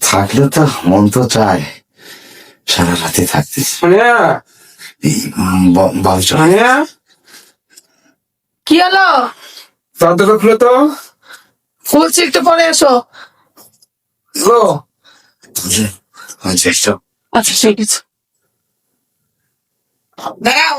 থাকলে তো মন তো চায়। সারা রাতে থাকতে। কি হলো? দরজাটা খুলে তো। খুলছি একটু পরে এসো। আচ্ছা ঠিক আছে। দাঁড়াও।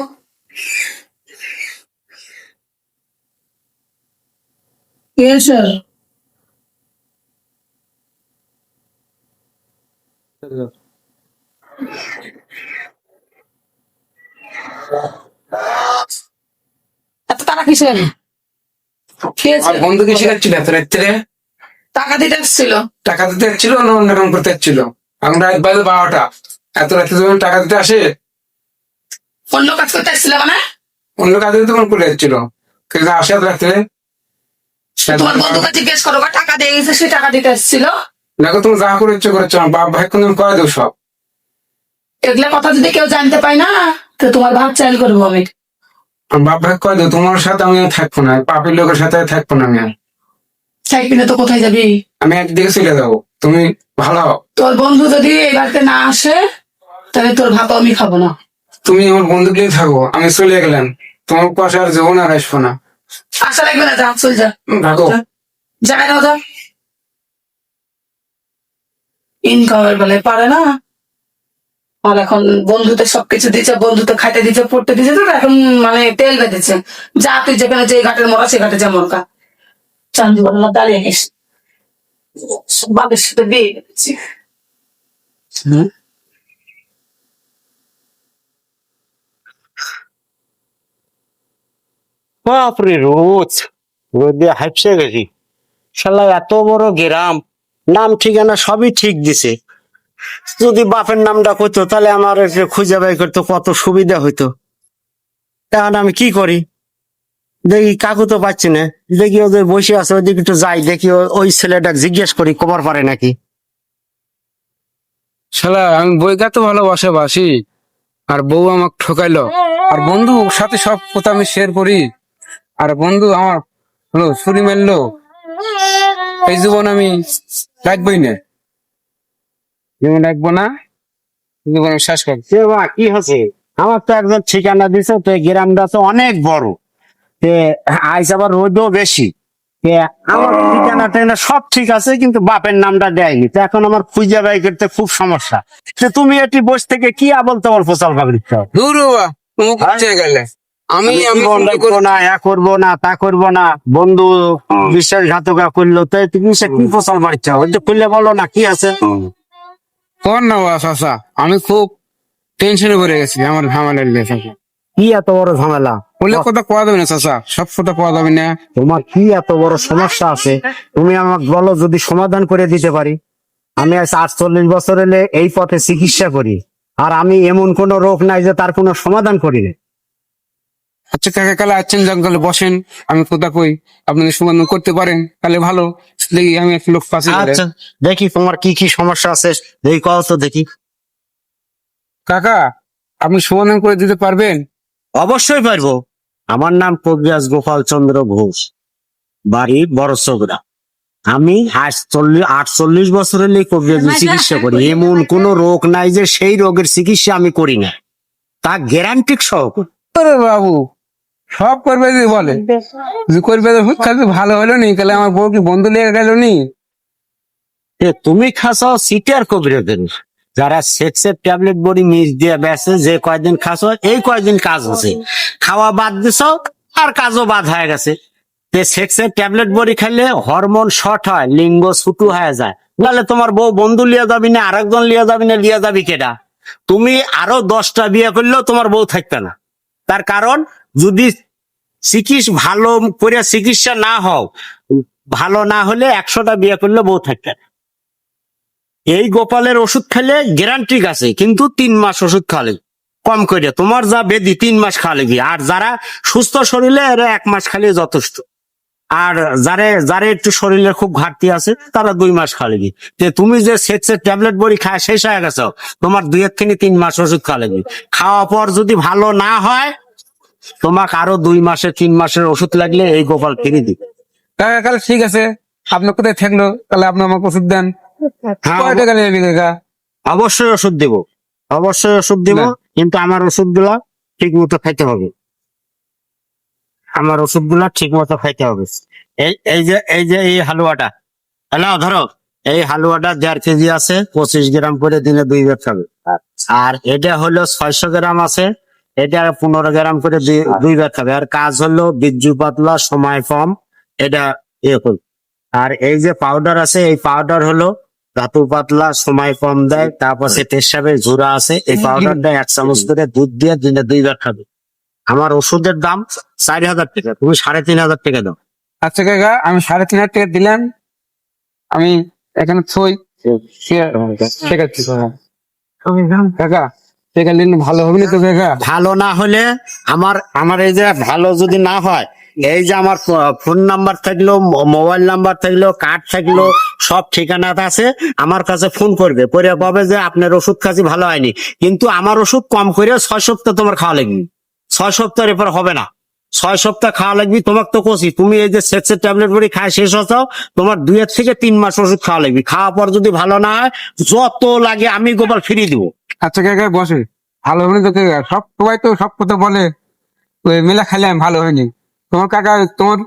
এত টাকা কিসের? খেয়েছে আর বন্ধুকে শিখাচ্ছিল এত রাত্রে? টাকা দিতে এসেছিল। টাকা দিতে যাচ্ছিল না অন্য করতে যাচ্ছিল এখন রাত বাজে বারোটা। এত রাত্রে যখন টাকা দিতে আসে অন্য কাজ করতে এসেছিল মানে? অন্য কাজে তখন করে কিন্তু আসে এত রাত্রে তোমার বন্ধুকে জিজ্ঞেস করো টাকা দিয়ে গেছে সে টাকা দিতে এসেছিল? দেখো তুমি যা করে ইচ্ছে করেছ বাপ ভাই কোনদিন করে দেবো সব। এগুলা কথা যদি কেউ জানতে পায় না তো তোমার ভাত চাইল করব আমি বাপ ভাই করে দেবো তোমার সাথে আমি আর থাকব না পাপের লোকের সাথে আর থাকব না আমি আর। চাই কিনে তো কোথায় যাবি? আমি একদিকে চলে যাব তুমি ভালো হও। তোর বন্ধু যদি এই বাড়িতে না আসে তাহলে তোর ভাত আমি খাব না। তুমি আমার বন্ধুকেই থাকো আমি চলে গেলাম। তোমার পাশে আর জীবন আর আসব না। আশা লাগবে না যা চল যা। থাকো। জায়গায় নাও যা। ইনকামের বেলায় পারে না। আর এখন বন্ধুতে সবকিছু দিচ্ছে বন্ধুতে খাইতে দিচ্ছে পড়তে দিচ্ছে তো এখন মানে তেল বেঁধেছে। যা তুই যেখানে যে ঘাটের মরা সে ঘাটে যা মরকা। চান্দি বলা দাঁড়িয়ে গেছ বাবার সাথে বিয়ে বেঁধেছি বাপরে রোজ। রোদে হাইপসে গেছি। শালা, এত বড় গ্রাম। নাম, ঠিকানা সবই ঠিক দিছে। যদি বাপের নামটা করতো তাহলে আমার খুঁজে বাই করতো কত সুবিধা হইতো। এখন আমি কি করি? দেখি কাকু তো পাচ্ছি না। দেখি ওদের বসে আছে, ওইদিকে একটু যাই, দেখি ওই ছেলেটা জিজ্ঞেস করি কবার পারে নাকি? শালা, আমি বইকা তো ভালোবাসে বাসি, আর বউ আমাকে ঠকাইলো। আর বন্ধু সাথে সব কথা আমি শেয়ার করি। আর বন্ধু, আমার হলো, ছুরি মারলো। এই জীবন আমি রাখবই না। জীবন রাখব না? জীবন আমি শেষ করব। সে মা কি হচ্ছে? আমার তো একজন ঠিকানা দিছে তো গ্রামটা তো অনেক বড়। তে আইস আবার রোদও বেশি। আমার ঠিকানা টেনা সব ঠিক আছে কিন্তু বাপের নামটা দেয়নি। তো এখন আমার খুঁজে বাই করতে খুব সমস্যা। তুমি এটি বসে থেকে কি আবল তোমার দূর বাবা তুমি হ্যাঁ? গেলে? আমি আমি করব না এ করব না তা করব না। বন্ধু বিশ্বাসঘাতকা করল তো তুমি সে কি ফসল মারছ ওই তো খুললে বলো না কি আছে? কর না চাচা আমি খুব টেনশনে পড়ে গেছি আমার ঝামেলার নিয়ে চাচা কি এত বড় ঝামেলা? বলে কথা কোয়া যাবে না চাচা সব কথা কোয়া যাবে না। তোমার কি এত বড় সমস্যা আছে? তুমি আমাকে বলো যদি সমাধান করে দিতে পারি। আমি আজ আটচল্লিশ বছর এলে এই পথে চিকিৎসা করি। আর আমি এমন কোন রোগ নাই যে তার কোনো সমাধান করি না আচ্ছা কাকা কালে আছেন জঙ্গলে বসেন। আমি কোথা কই আপনি যদি সমাধান করতে পারেন। তাহলে ভালো। দেখি আমি এক লোক পাশে আচ্ছা দেখি তোমার কি কি সমস্যা আছে। দেখি কও তো দেখি। কাকা আপনি সমাধান করে দিতে পারবেন? অবশ্যই পারব। আমার নাম কবিরাজ গোপাল চন্দ্র ঘোষ। বাড়ি বড় চৌরা আমি আটচল্লিশ আটচল্লিশ বছর হলে কবিরাজ চিকিৎসা করি। এমন কোন রোগ নাই যে সেই রোগের চিকিৎসা আমি করি না। তা গ্যারান্টি সহ। বাবু সব করবে যদি বলে। করবে ভালো হলো নি, তাহলে আমার বউ কি বন্ধু লেগে গেল নি? তুমি খাসো সিটার কবিরাজের যারা সেক্সের ট্যাবলেট বড়ি মিস দিয়ে বেসে যে কয়দিন খাসো, এই কয়দিন কাজ হচ্ছে। খাওয়া বাদ দিছ, আর কাজও বাদ হয়ে গেছে। সেক্সের ট্যাবলেট বড়ি খাইলে হরমোন শর্ট হয়, লিঙ্গ ছুটু হয়ে যায়। নাহলে তোমার বউ বন্ধু লিয়া যাবি না, আরেকজন লিয়া যাবি না, লিয়া যাবি কেডা? তুমি আরও দশটা বিয়ে করলেও তোমার বউ থাকবে না। তার কারণ যদি চিকিৎসা ভালো করে চিকিৎসা না হও, ভালো না হলে একশোটা বিয়ে করলে বউ থাকবে না। এই গোপালের ওষুধ খেলে গ্যারান্টি আছে, কিন্তু তিন মাস ওষুধ খালে কম করে তোমার যা বেদি, তিন মাস খালে কি আর যারা সুস্থ শরীরে, এরা এক মাস খালে যথেষ্ট। আর যারে যারে একটু শরীরে খুব ঘাটতি আছে, তারা দুই মাস খালে কি যে তুমি যে সেক্সের ট্যাবলেট বড়ি খায়, শেষ হয়ে গেছো। তোমার দুই এক তিন মাস ওষুধ খালে কি খাওয়া পর যদি ভালো না হয় তোমাকে আরও দুই মাসে তিন মাসের ওষুধ লাগলে এই গোপাল কিনে দিবে। কাকা ঠিক আছে। আপনার কোথায় থাকল? তাহলে আপনি আমাকে ওষুধ দেন। হ্যাঁ, কয় টাকা নিবি কাকা? অবশ্যই ওষুধ দিব। অবশ্যই ওষুধ দিব কিন্তু আমার ওষুধগুলা ঠিক মতো খাইতে হবে। আমার ওষুধগুলা ঠিক মতো খাইতে হবে। এই এই যে এই যে এই হালুয়াটা। হ্যালো ধরো এই হালুয়াটা দেড় কেজি আছে পঁচিশ গ্রাম করে দিনে দুই বার খাবে। আর এটা হলো ছয়শো গ্রাম আছে এটা পনেরো গ্রাম করে দুই- দুই খাবে। আর কাজ হলো বিজ্জু পাতলা সময় কম এটা ইয়ে করবে আর এই যে পাউডার আছে এই পাউডার হলো ধাতু পাতলা সময় কম দেয় তারপর সে পেশাবের ঝুরা আছে এই পাউডারটা এক চামচ করে দুধ দিয়ে দিনে দুইবার খাবে। আমার ওষুধের দাম চারি হাজার টাকা তুমি সাড়ে তিন হাজার টাকা দাও। আচ্ছা কাকা আমি সাড়ে তিন হাজার টাকা দিলাম। আমি এখানে থই ঠিক আছে কাকা নিলে ভালো হবে না তো ভালো না হলে আমার আমার এই যে ভালো যদি না হয়, এই যে আমার ফোন নাম্বার থাকল মোবাইল নাম্বার থাকল কার্ড থাকল সব ঠিকানাটা আছে, আমার কাছে ফোন করবে। পরে পাবে যে আপনার ওষুধ খাচ্ছি ভালো হয়নি। কিন্তু আমার ওষুধ কম করে ছয় সপ্তাহ তোমার খাওয়া লাগবে। ছয় সপ্তাহের এরপর হবে না। ছয় সপ্তাহ খাওয়া লাগবে, তোমাকে তো কষি তুমি এই যে সেক্সের ট্যাবলেট বড়ি খায় শেষ হচ্ছাও তোমার দুয়ের থেকে তিন মাস ওষুধ খাওয়া লাগবে। খাওয়ার পর যদি ভালো না হয়, যত লাগে আমি গোপাল ফিরিয়ে দিব। আচ্ছা কাকা বসে। ভালো হয়নি তো সব সবাই তো সব কথা বলে। ওই মেলা খাইলে আমি ভালো হয়নি। তোমার কাকা তোমার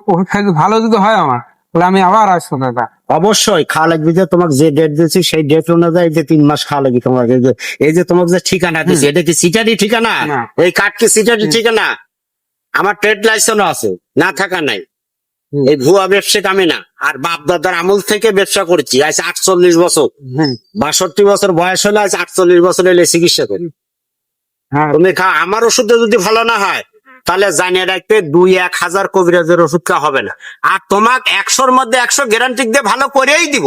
ভালো যদি হয় আমার তাহলে আমি আবার আসব কাকা অবশ্যই খাওয়া লাগবে যে তোমাকে যে ডেট দিয়েছি সেই ডেট অনুযায়ী যে তিন মাস খাওয়া লাগবে তোমাকে। এই যে- তোমাকে যে ঠিকানা দিয়েছি এটা কি সিটারি ঠিকানা। এই কার্ড কি সিটারি ঠিকানা? আমার ট্রেড লাইসেন্স আছে না থাকা নাই। এই ভুয়া ব্যবসা কামে না। আর বাপ দাদার আমল থেকে ব্যবসা করছি আজ আটচল্লিশ বছর। বাষট্টি বছর বয়স হলে আজ আটচল্লিশ বছর এলে চিকিৎসা করি। হ্যাঁ। তুমি খা আমার ওষুধে যদি ভালো না হয় তাহলে জানিয়ে রাখতে দুই এক হাজার কবিরাজের ওষুধ খাওয়া হবে না। আর তোমাকে একশোর মধ্যে একশো গ্যারান্টি দিয়ে ভালো করেই দিব।